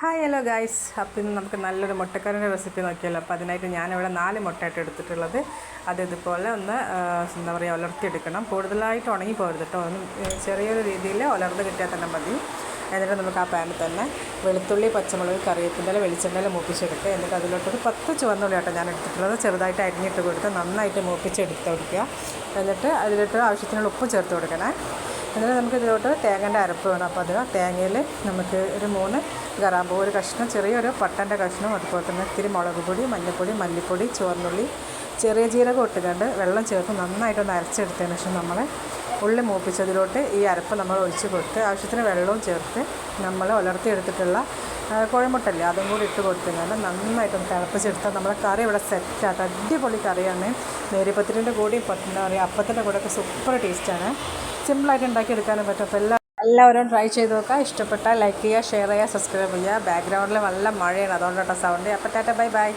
Hi hello guys അപ്പം ഇന്ന് നമുക്ക് നല്ലൊരു മുട്ടക്കറിന്റെ റെസിപ്പി നോക്കിയല്ലോ അപ്പോൾ അതിനായിട്ട് ഞാനിവിടെ നാല് മുട്ടയായിട്ട് എടുത്തിട്ടുള്ളത്. അത് ഇതുപോലെ ഒന്ന് എന്താ പറയുക ഉലർത്തിയെടുക്കണം. കൂടുതലായിട്ട് ഉണങ്ങി പോകരുത് കേട്ടോ ഒന്ന് ചെറിയൊരു രീതിയിൽ ഉലർന്ന് കിട്ടിയാൽ തന്നെ മതി. എന്നിട്ട് നമുക്ക് ആ പാനിൽ തന്നെ വെളുത്തുള്ളി പച്ചമുളക് കറിവേപ്പിന്റെ വെളിച്ചെണ്ണയിൽ മൂപ്പിച്ചെടുക്കുക. എന്നിട്ട് അതിലോട്ടൊരു പത്ത് ചുവന്നുള്ളി കേട്ടോ ഞാൻ എടുത്തിട്ടുള്ളത്. ചെറുതായിട്ട് അരിഞ്ഞിട്ട് കൊടുത്ത് നന്നായിട്ട് മൂപ്പിച്ചെടുത്ത് കൊടുക്കുക. എന്നിട്ട് അതിലിട്ട് ആവശ്യത്തിനുള്ള ഉപ്പ് ചേർത്ത് കൊടുക്കണേ. എന്നിട്ട് നമുക്ക് ഇതിലോട്ട് തേങ്ങന്റെ അരപ്പ് വേണം. അപ്പോൾ അത് തേങ്ങയിൽ നമുക്ക് ഒരു മൂന്ന് ഗറാമ്പൂ ഒരു കഷ്ണം ചെറിയൊരു പട്ടന്റെ കഷ്ണം അതുപോലെ തന്നെ ഇത്തിരി മുളക് പൊടി മഞ്ഞൾപ്പൊടി മല്ലിപ്പൊടി ചുവന്നുള്ളി ചെറിയ ജീരകം ഇട്ടുകൊണ്ട് വെള്ളം ചേർത്ത് നന്നായിട്ടൊന്ന് അരച്ചെടുത്തതിന് ശേഷം നമ്മൾ ഉള്ളി മൂപ്പിച്ചതിലോട്ട് ഈ അരപ്പ് നമ്മൾ ഒഴിച്ച് കൊടുത്ത് ആവശ്യത്തിന് വെള്ളവും ചേർത്ത് നമ്മൾ ഉലർത്തിയെടുത്തിട്ടുള്ള കുഴമുട്ടല്ലേ അതും കൂടി ഇട്ട് കൊടുത്തുകൊണ്ട് നന്നായിട്ടൊന്ന് തിളപ്പിച്ചെടുത്താൽ നമ്മുടെ കറി ഇവിടെ സെറ്റായിട്ട് അടിപൊളി കറിയാണ്. നേരിപ്പത്തിരിന്റെ കൂടി എന്താ പറയുക അപ്പത്തിന്റെ കൂടെയൊക്കെ സൂപ്പർ ടേസ്റ്റാണ്. സിമ്പിളായിട്ട് ഉണ്ടാക്കിയെടുക്കാനും പറ്റും. അപ്പോൾ എല്ലാ എല്ലാവരും ട്രൈ ചെയ്ത് നോക്കുക. ഇഷ്ടപ്പെട്ടാൽ ലൈക്ക് ചെയ്യുക ഷെയർ ചെയ്യുക സബ്സ്ക്രൈബ് ചെയ്യുക. ബാക്ക്ഗ്രൗണ്ടിൽ നല്ല മഴയാണ്. അതുകൊണ്ടാണ് സൗണ്ട് അപ്പോൾ ടാറ്റ ബൈ ബൈ